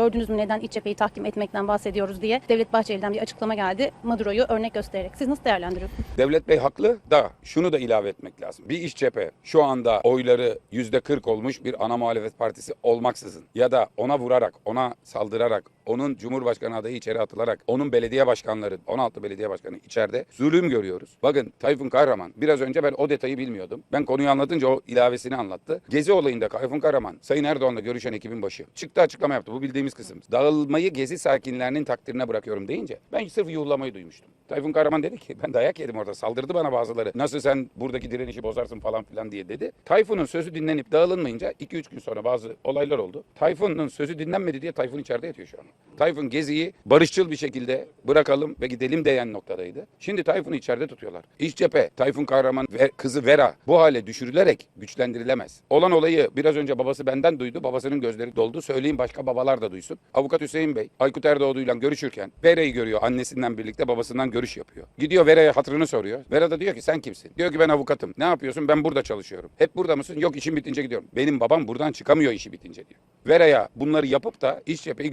Gördünüz mü neden iç cepheyi tahkim etmekten bahsediyoruz diye Devlet Bahçeli'den bir açıklama geldi. Maduro'yu örnek göstererek. Siz nasıl değerlendiriyorsunuz? Devlet Bey haklı da şunu da ilave etmek lazım. Bir iş cephe şu anda oyları yüzde 40 olmuş bir ana muhalefet partisi olmaksızın ya da ona vurarak, ona saldırarak, onun Cumhurbaşkanı adayı içeri atılarak, onun belediye başkanları, 16 belediye başkanı içeride zulüm görüyoruz. Bakın Tayfun Kahraman, biraz önce ben o detayı bilmiyordum. Ben konuyu anlatınca o ilavesini anlattı. Gezi olayında Tayfun Kahraman, Sayın Erdoğan'la görüşen ekibin başı. Çıktı açıklama yaptı. Bu bildiğimiz kısım. Dağılmayı Gezi sakinlerinin takdirine bırakıyorum deyince ben sırf yuhlamayı duymuştum. Tayfun Kahraman dedi ki ben dayak yedim orada saldırdı bana bazıları. Nasıl sen buradaki direnişi bozarsın falan filan diye dedi. Tayfun'un sözü dinlenip dağılınmayınca 2-3 gün sonra bazı olaylar oldu. Tayfun'un sözü dinlenmedi diye Tayfun içeride yatıyor şu an. Tayfun Gezi'yi barışçıl bir şekilde bırakalım ve gidelim diyen noktadaydı. Şimdi Tayfun'u içeride tutuyorlar. İş cephe Tayfun Kahraman ve kızı Vera bu hale düşürülerek güçlendirilemez. Olan olayı biraz önce babası benden duydu. Babasının gözleri doldu. Söyleyeyim başka babalar da duysun. Avukat Hüseyin Bey Aykut Erdoğdu'yla görüşürken Vera'yı görüyor annesinden birlikte babasından görüş yapıyor. Gidiyor Vera'ya hatırını soruyor. Vera da diyor ki sen kimsin? Diyor ki ben avukatım. Ne yapıyorsun? Ben burada çalışıyorum. Hep burada mısın? Yok işim bitince gidiyorum. Benim babam buradan çıkamıyor işi bitince diyor. Vera'ya bunları yapıp da iç cepheyi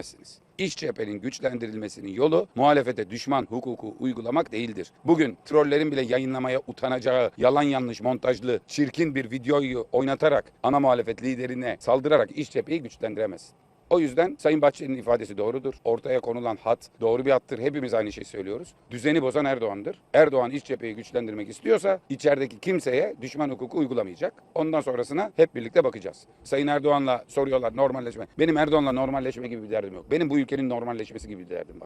güçlendiremezsiniz. İç cephenin güçlendirilmesinin yolu muhalefete düşman hukuku uygulamak değildir. Bugün trollerin bile yayınlamaya utanacağı yalan yanlış montajlı çirkin bir videoyu oynatarak ana muhalefet liderine saldırarak iç cepheyi güçlendiremezsin. O yüzden Sayın Bahçeli'nin ifadesi doğrudur. Ortaya konulan hat doğru bir hattır. Hepimiz aynı şeyi söylüyoruz. Düzeni bozan Erdoğan'dır. Erdoğan iç cepheyi güçlendirmek istiyorsa içerideki kimseye düşman hukuku uygulamayacak. Ondan sonrasına hep birlikte bakacağız. Sayın Erdoğan'la soruyorlar normalleşme. Benim Erdoğan'la normalleşme gibi bir derdim yok. Benim bu ülkenin normalleşmesi gibi bir derdim var.